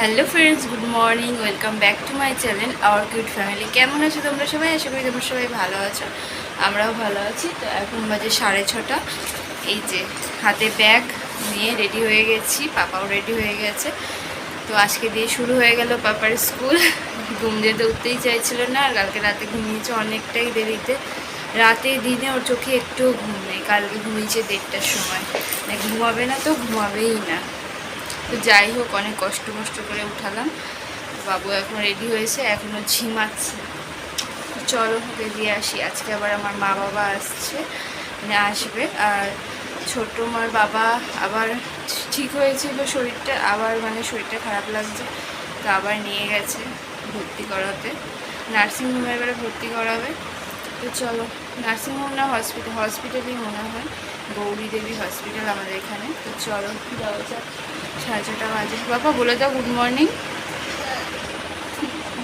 Hello friends, good morning, welcome back to my channel, our cute family. কেমন আছো তোমরা সবাই? আশা করি তোমরা সবাই ভালো আছো, আমরাও ভালো আছি। তো এখন বাজে সাড়ে ছটা। এই যে হাতে ব্যাগ নিয়ে রেডি হয়ে গেছি, পাপাও রেডি হয়ে গেছে। তো আজকে দিয়ে শুরু হয়ে গেল পাপার স্কুল। ঘুম যেতে উঠতেই চাইছিল না, আর কালকে রাতে ঘুমিয়েছে অনেকটাই দেরিতে। রাতে দিনে ওর চোখে একটুও ঘুম নেই, কালকে ঘুমিয়েছে দেড়টার সময়। না ঘুমাবে না তো ঘুমাবেই না। তো যাই হোক, অনেক কষ্ট কষ্ট করে উঠালাম। বাবু এখন রেডি হয়েছে এখনও ঝিমাচ্ছে। চলো, ওকে দিয়ে আসি। আজকে আবার আমার মা বাবা আসছে মানে আসবে। আর ছোট মার বাবা আবার ঠিক হয়েছিল শরীরটা, আবার মানে শরীরটা খারাপ লাগছে, তো আবার নিয়ে গেছে ভর্তি করাতে। নার্সিংহোমে এবারে ভর্তি করাবে। তো চলো নার্সিংহোম না, হসপিটাল, হসপিটালই মনে হয়। গৌরী দেবী হসপিটাল আমাদের এখানে। তো চলো, যাওয়া যাক। সাড়ে ছটা বাজে। বাবা, বলে দাও গুড মর্নিং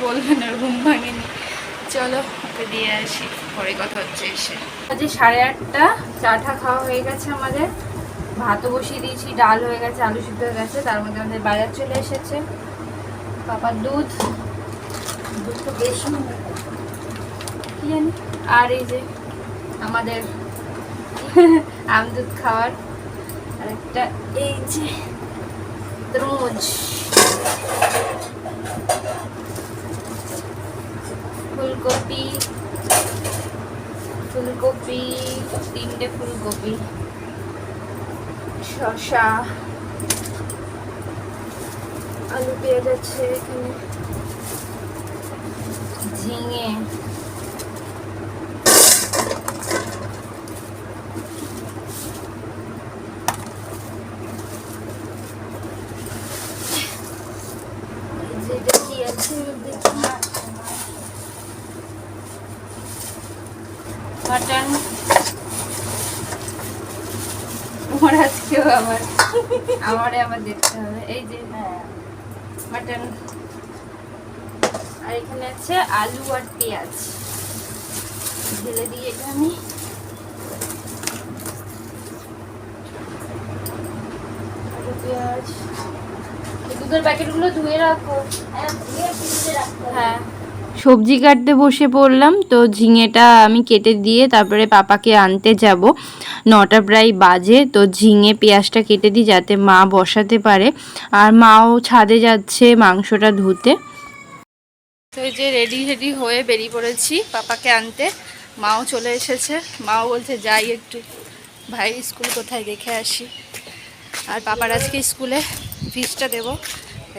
বলবে না, ঘুম ভাঙেনি। চলো, ওকে দিয়ে আসি। পরে কথা হচ্ছে এসে। আজকে সাড়ে আটটা। চাটা খাওয়া হয়ে গেছে আমাদের। ভাতও বসিয়ে দিয়েছি, ডাল হয়ে গেছে, আলু সিদ্ধ হয়ে গেছে, তার মধ্যে আমাদের বাজার চলে এসেছে। পাপার দুধ। দুধ তো বেশি কি জানি? আর এই যে আমাদের আম দুধ খাওয়ার আর একটা এই যে তরমুজ ফুলকপি ফুলকপি তিনটে ফুলকপি শসা আলু পেঁয়াজ আছে এখানে ঝিঙে যেটা কি আছে দেখি মাটন আমার আজকেও আবার আমারে আবার দেখতে হবে। এই যে মাটন আর এখানে আছে আলু আর পেঁয়াজ। ঢেলে দিয়ে এটা আমি আলু পেঁয়াজ এই দুধের প্যাকেটগুলো ধুয়ে রাখো। হ্যাঁ। সবজি কাটতে বসে পড়লাম তো ঝিঙেটা আমি কেটে দিয়ে তারপরে পাপাকে আনতে যাব। নটা প্রায় বাজে তো ঝিঙে পেঁয়াজটা কেটে দিই যাতে মা বসাতে পারে। আর মাও ছাদে যাচ্ছে মাংসটা ধুতে। তো এই যে রেডি রেডি হয়ে বেরিয়ে পড়েছি পাপাকে আনতে। মাও চলে এসেছে। মাও বলছে যাই একটু। ভাই স্কুল কোথায়? দেখে আসি। আর পাপার আজকে স্কুলে ফিসটা দেবো।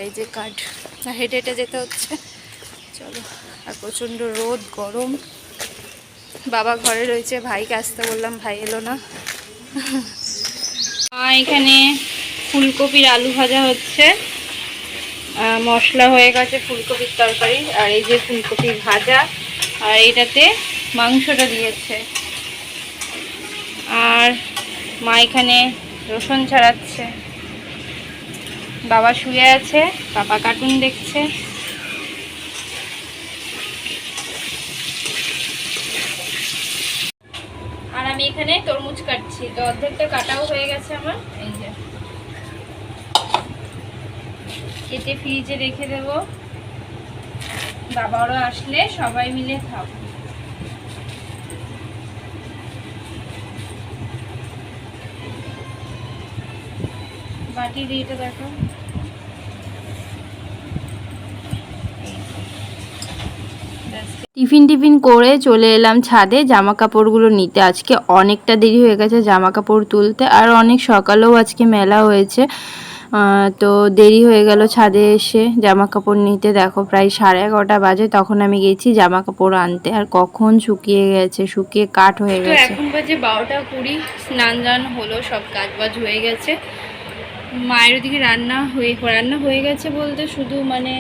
এই যে কার্ড হেঁটে হেঁটে যেতে হচ্ছে। চলো, আর প্রচণ্ড রোদ, গরম। বাবা ঘরে রয়েছে, ভাইকে আসতে বললাম, ভাই এলো না। এখানে ফুলকপির আলু ভাজা হচ্ছে। মশলা হয়ে গেছে ফুলকপির তরকারি, আর এই যে ফুলকপি ভাজা, আর এইটাতে মাংসটা দিয়েছে। আর মা এখানে রসুন ছাড়াচ্ছে। বাবা শুয়ে আছে, পাপা কার্টুন দেখছে। আর আমি এখানে তরমুজ কাটছি, তো অর্ধেকটা কাটাও হয়ে গেছে আমার, এই যে। কেটে ফ্রিজে রেখে দেব। বাবারও আসলে সবাই মিলে খাব। বাটি দিয়েটা দেখো। টিফিন টিফিন করে চলে এলাম ছাদে। জামা কাপড়গুলো নিতে আজকে অনেকটা দেরি হয়ে গেছে জামা কাপড় তুলতে আর অনেক সকালেও আজকে মেলা হয়েছে। তো দেরি হয়ে গেল ছাদে এসে জামা কাপড় নিতে। দেখো প্রায় সাড়ে এগারোটা বাজে তখন আমি গেছি জামা কাপড় আনতে। আর কখন শুকিয়ে গেছে শুকিয়ে কাঠ হয়ে গেছে। এখন বাজে বারোটা কুড়ি স্নান দান হলো সব কাজ বাজ হয়ে গেছে। মায়ের ওদিকে রান্না হয়ে রান্না হয়ে গেছে বলতে শুধু মানে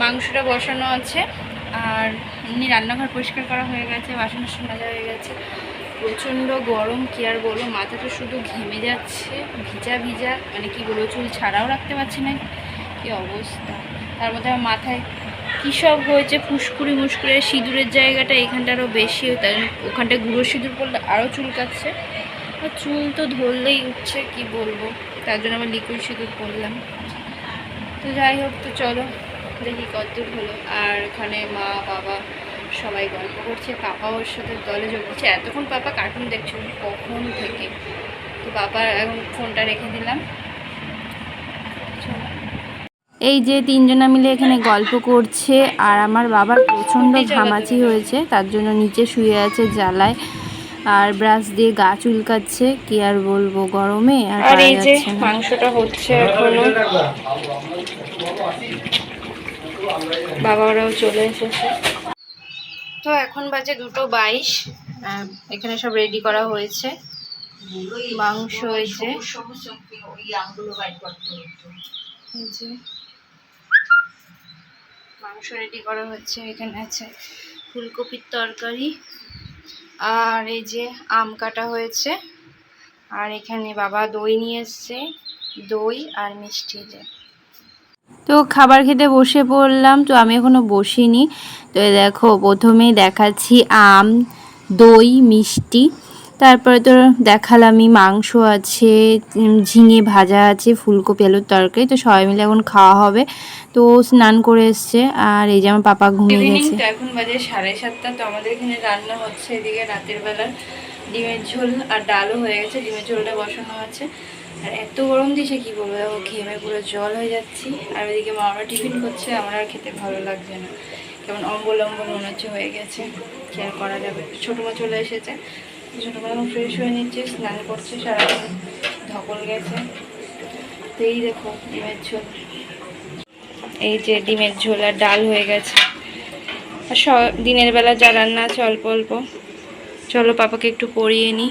মাংসটা বসানো আছে আর এমনি রান্নাঘর পরিষ্কার করা হয়ে গেছে বাসন টাসন মাজা হয়ে গেছে। প্রচণ্ড গরম, কি আর বলব, মাথাটা শুধু ঘেমে যাচ্ছে, ভিজা ভিজা মানে কি বলব, চুল ছাড়াও রাখতে পারছি না। কি অবস্থা? তার মধ্যে আমার মাথায় কী সব হয়েছে, ফুসকুড়ি মুসকুড়ি সিঁদুরের জায়গাটা এখানটা আরও বেশি তাই ওখানটায় গুঁড়ো সিঁদুর পড়লে আরও চুলকাচ্ছে। আর চুল তো ধরলেই উঠছে, কি বলব। তার জন্য আবার লিকুইড সিঁদুর পরলাম তো যাই হোক তো চলো দেখি কতদূর হলো। আর এখানে মা বাবা সবাই গল্প করছে। পাপা ওর সাথে দলে যোগ করছে এতক্ষণ পাপা কার্টুন দেখছে কখন থেকে? তো বাবা এখন ফোনটা রেখে দিলাম। এই যে তিনজনা মিলে এখানে গল্প করছে আর আমার বাবার প্রচণ্ড ঘামাচি হয়েছে তার জন্য নিচে শুয়ে আছে জ্বালায়। আর ব্রাশ দিয়ে গা চুলকাচ্ছে কি আর বলব গরমে আর আর এই যে মাংসটা হচ্ছে এখনও। বাবা ওরাও চলে এসেছে। তো এখন বাজে দুটো বাইশ এখানে সব রেডি করা হয়েছে। মাংস হয়েছে মাংস রেডি করা হচ্ছে এখানে আছে ফুলকপির তরকারি। আর এই যে আম কাটা হয়েছে, আর এখানে বাবা দই নিয়ে এসছে, দই আর মিষ্টি যে তো খাবার খেতে বসে পড়লাম, তো আমি এখনও বসিনি। তো দেখো, প্রথমেই দেখাচ্ছি আম, দই, মিষ্টি। তারপরে তো দেখালামই মাংস আছে ঝিঙে ভাজা আছে ফুলকপি আলুর তরকারি তো সবাই মিলে এখন খাওয়া হবে। তো স্নান করে এসছে আর এই যে আমার পাপা ঘুমিয়ে গেছে। তো এখন বাজে সাড়ে সাতটা তো আমাদের এখানে রান্না হচ্ছে এদিকে রাতের বেলা ডিমের ঝোল আর ডালও হয়ে গেছে ডিমের ঝোলটা বসানো আছে। আর এত গরম দিয়েছে কি বলব দেখো ঘেমে পুরো জল হয়ে যাচ্ছি। আর ওইদিকে মামা টিফিন করছে আমার আর খেতে ভালো লাগছে না। কেমন অম্বল অম্বল মনে হচ্ছে হয়ে গেছে কি আর করা যাবে? ছোটো মা চলে এসেছে। ছোটো ফ্রেশ হয়ে নিচ্ছে, স্নান করছে, সারাদিন ধকল গেছে। তো এই দেখো, ডিমের ঝোল। এই যে ডিমের ঝোল আর ডাল হয়ে গেছে। আর দিনের বেলা যা রান্না আছে অল্প অল্প। চলো পাপাকে একটু পরিয়ে নিই।